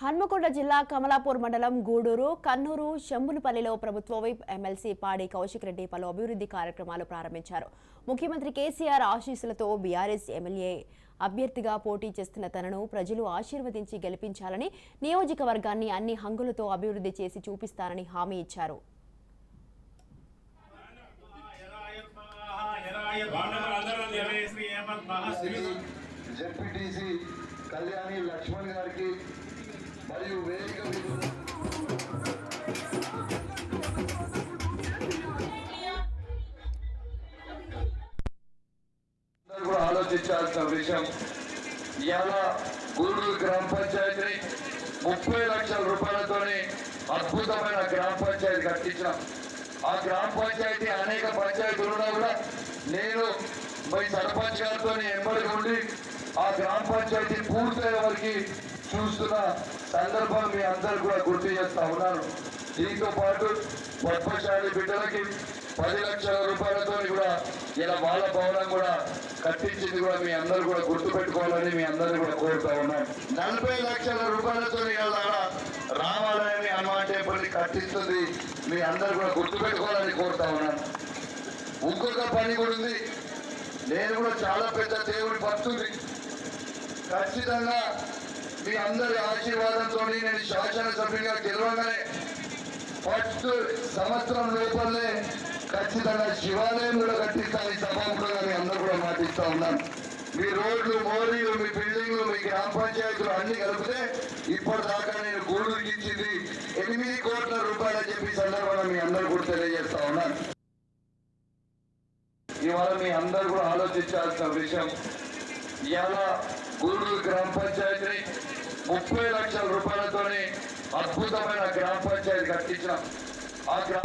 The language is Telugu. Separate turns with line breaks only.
హన్మకొండ జిల్లా కమలాపూర్ మండలం గూడూరు కన్నూరు శంభులపల్లిలో ప్రభుత్వ వైప్ ఎమ్మెల్సీ పాడి కౌశిక్ రెడ్డి పలు అభివృద్ధి కార్యక్రమాలు ప్రారంభించారు. ముఖ్యమంత్రి కేసీఆర్ ఆశీస్సులతో బీఆర్ఎస్ ఎమ్మెల్యే అభ్యర్థిగా పోటీ చేస్తున్న తనను ప్రజలు ఆశీర్వదించి గెలిపించాలని నియోజకవర్గాన్ని అన్ని హంగులతో అభివృద్ధి చేసి చూపిస్తానని హామీ ఇచ్చారు.
కళ్యాణి లక్ష్మణ్ గారికి మరియు వేదిక కూడా ఆలోచించాల్సిన విషయం ఇవాళ గూడూరు గ్రామ పంచాయతీని ముప్పై లక్షల రూపాయలతోని అద్భుతమైన గ్రామ పంచాయతీ కట్టించాం ఆ గ్రామ పంచాయతీ అనేక పంచాయతీలు ఉన్నా కూడా నేను మరి సర్పంచ్ గారితో ఎంబడి ఉండి ఆ గ్రామ పంచాయతీ పూర్తయ్యే వరకు చూస్తున్న సందర్భం మీ అందరు కూడా గుర్తు చేస్తా ఉన్నాను దీంతో పాటు పద్మశాలి బిడ్డలకి పది లక్షల రూపాయలతో కూడా ఇలా వాళ్ళ భవనం కూడా కట్టించింది కూడా మీ అందరు కూడా గుర్తు పెట్టుకోవాలని మీ అందరిని కూడా కోరుతా ఉన్నాను నలభై లక్షల రూపాయలతో ఇలా రామాలయాన్ని హనుమాన్ టెంపుల్ కట్టిస్తుంది మీ అందరు కూడా గుర్తు పెట్టుకోవాలని కోరుతా ఉన్నాను ఇంకొక పని కూడా ఉంది. నేను కూడా చాలా పెద్ద దేవుడి భక్తుంది ఖచ్చితంగా మీ అందరి ఆశీర్వాదంతో నేను శాసనసభ్యునిగా గెలవగానే ఫస్ట్ సంవత్సరం లోపలనే ఖచ్చితంగా శివాలయం కూడా కట్టిస్తాను. ఈ సభాముఖంగా మీ అందరూ కూడా మాటిస్తా ఉన్నాను మీ రోడ్లు మోరీలు మీ బిల్డింగ్లు మీ గ్రామ పంచాయతీలు అన్ని కలిపితే ఇప్పటిదాకా నేను గూడూరుకి ఇచ్చింది ఎనిమిది కోట్ల రూపాయలు అని చెప్పి సందర్భంగా మీ అందరూ కూడా తెలియజేస్తా ఉన్నాను ఇవాళ మీ అందరూ కూడా ఆలోచించాల్సిన విషయం ఇవాళ గూడూరు గ్రామ పంచాయతీని ముప్పై లక్షల రూపాయలతోనే అద్భుతమైన గ్రామ పంచాయతీ కట్టించాం. ఆ గ్రామ